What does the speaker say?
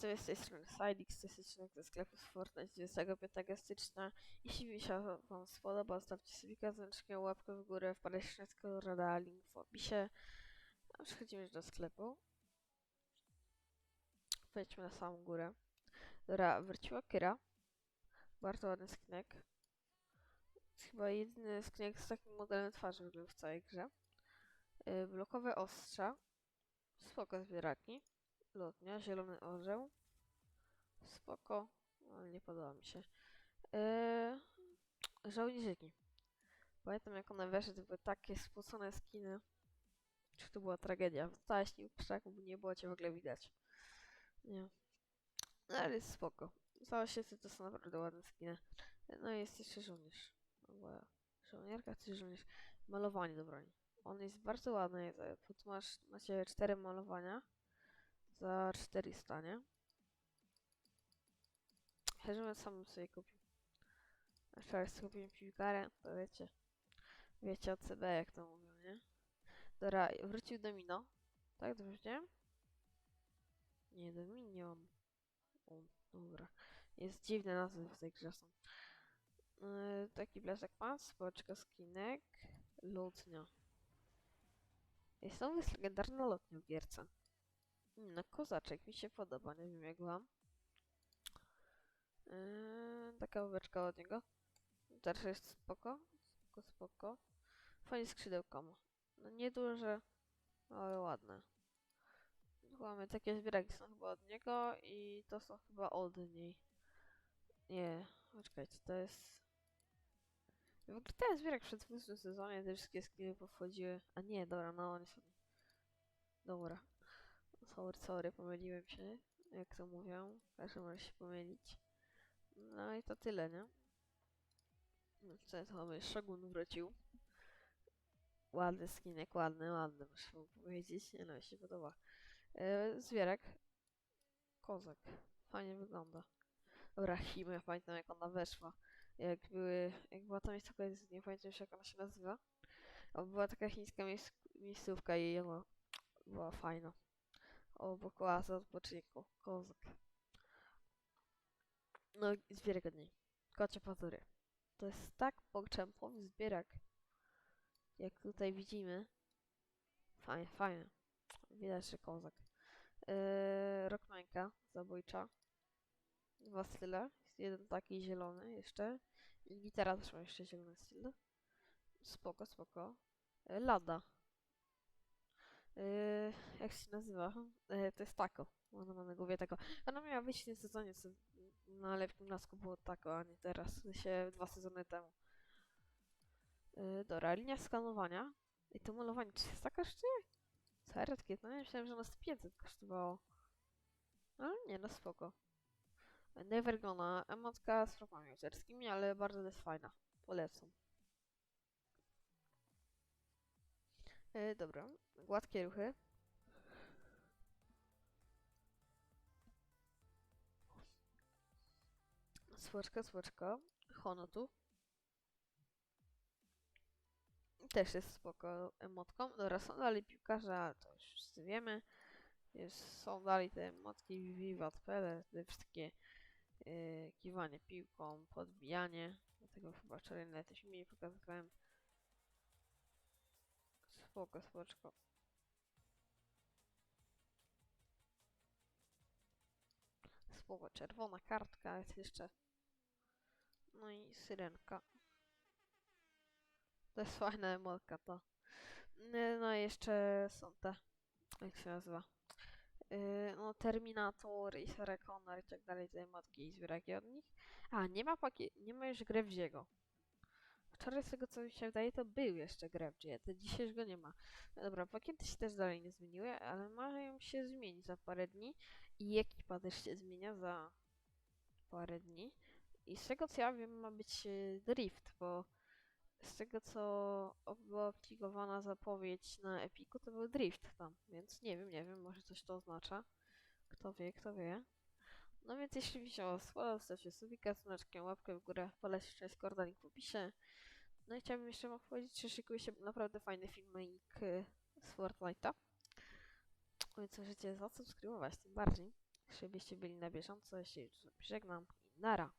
widzowie, z tej strony Sidix, jest odcinek ze sklepu z Fortnite 25 stycznia. Jeśli się wam spodoba, zostawcie sobie kazaneczkę, łapkę w górę, wpadajcie na Colorada, link w opisie. A przechodzimy już do sklepu. Wejdźmy na samą górę. Dobra, wróciła Kyra. Bardzo ładny skinek. Chyba jedyny skinek z takim modelem twarzy w ogóle w całej grze. Yy, blokowe ostrza. Spoko zbieraki. Lotnia, zielony orzeł. Spoko, ale nie podoba mi się. Eee, żołnierzyki. Pamiętam jak one weszły, to były takie spocone skiny. Czy to była tragedia? Wstałaś nim w krzaku, bo nie było cię w ogóle widać. Nie. No ale jest spoko. Się to są naprawdę ładne skiny. No i jest jeszcze żołnierz. Chyba żołnierka czy żołnierz? Malowanie do broni. On jest bardzo ładny. Tu masz, macie cztery malowania za 400, nie? Chyba, sam sobie kupił. A wczoraj kupiłem piłkarę, to wiecie. Wiecie o CB, jak to mówią, nie? Dobra, wrócił Domino. Tak, dobrze widziałem? Nie, Dominion. O, dobra. Jest dziwne nazwy w tej grze są. Yy, taki blaszek pan, społeczka skinek, lotnia. Jest jest legendarna lotnia w gierce. No, kozaczek mi się podoba, nie wiem jak wam. Yy, taka łóweczka od niego. Też jest spoko, spoko, spoko. Fajnie skrzydełko ma. No nieduże, ale ładne. Mamy takie zbieraki są chyba od niego i to są chyba od niej. Nie, poczekajcie, to jest... W ogóle ten zbierak przed 20 sezonie te wszystkie skiny powchodziły. A nie, dobra, no one są... Dobra. Sorry, sorry, pomyliłem się, jak to mówią. Każdy może się pomylić. No i to tyle, nie? No co to mamy? Shogun wrócił. Ładny skinek, ładny, ładny, muszę powiedzieć. Nie no, mi się podoba. E, zwierak. Kozak. Fajnie wygląda. Dobra, Himy, ja pamiętam jak ona weszła. Jak były, jak była tam miejscówka, nie pamiętam już jak ona się nazywa. Była taka chińska miejsc miejscówka i ona była fajna obok oazy odpoczynku. Kozak. No zbierak od niej. Kocie pazury. To jest tak pokczempowy zbierak. Jak tutaj widzimy. Fajnie, fajnie. Widać, że kozak. Yy, Rockmanka zabójcza. Dwa style. Jeden taki zielony jeszcze. I gitara też ma jeszcze zielony styl. Spoko, spoko. Yy, Lada. Yy, jak się nazywa? Yy, to jest Taco. Ona na głowie Taco. Ona miała wyjść w tym sezonie, co na lepkim lasku było Taco, a nie teraz. W dwa sezony temu. Yy, dobra, linia skanowania. I to malowanie, czy jest taka jeszcze? Serio? Takie, no ja myślałem, że z 500 kosztowało. Ale nie, no spoko. Nevergona, emotka z autorskimi, ale bardzo jest fajna. Polecam. E, dobra, gładkie ruchy. Słoczka, słoczka. Hono tu. Też jest spoko emotką. Dobra, są dalej piłkarze, ale to już wszyscy wiemy. Jest, są dalej te emotki Vivat Pele, te wszystkie yy, kiwanie piłką, podbijanie. Dlatego chyba wczoraj na tym filmie pokazywałem. Spoko, spoczko. Spoko, czerwona kartka jest jeszcze. No i syrenka. To jest fajna emotka to. Yy, No i jeszcze są te. Jak się nazywa? Yy, no Terminator i Sarah Connor i tak dalej, te emotki i zbieraki od nich. A, nie ma pakiet, nie ma już Grevziego. Wczoraj z tego co mi się wydaje, to był jeszcze Grabdzie, to dzisiaj już go nie ma. No dobra, pakiety się też dalej nie zmieniły, ale mają się zmienić za parę dni i ekipa też się zmienia za parę dni. I z tego co ja wiem, ma być e, drift, bo z tego co była opublikowana zapowiedź na Epiku, to był drift tam, więc nie wiem, nie wiem, może coś to oznacza. Kto wie, kto wie. No więc jeśli mi się spodobał, zostawcie subika, znaczkę, łapkę w górę, polecę cześć, kordanik w opisie. No i chciałbym jeszcze wam powiedzieć, że szykuje się naprawdę fajny filmik y, z Fortnite'a. Więc możecie zasubskrybować tym bardziej. żebyście byli na bieżąco. Ja się żegnam i nara.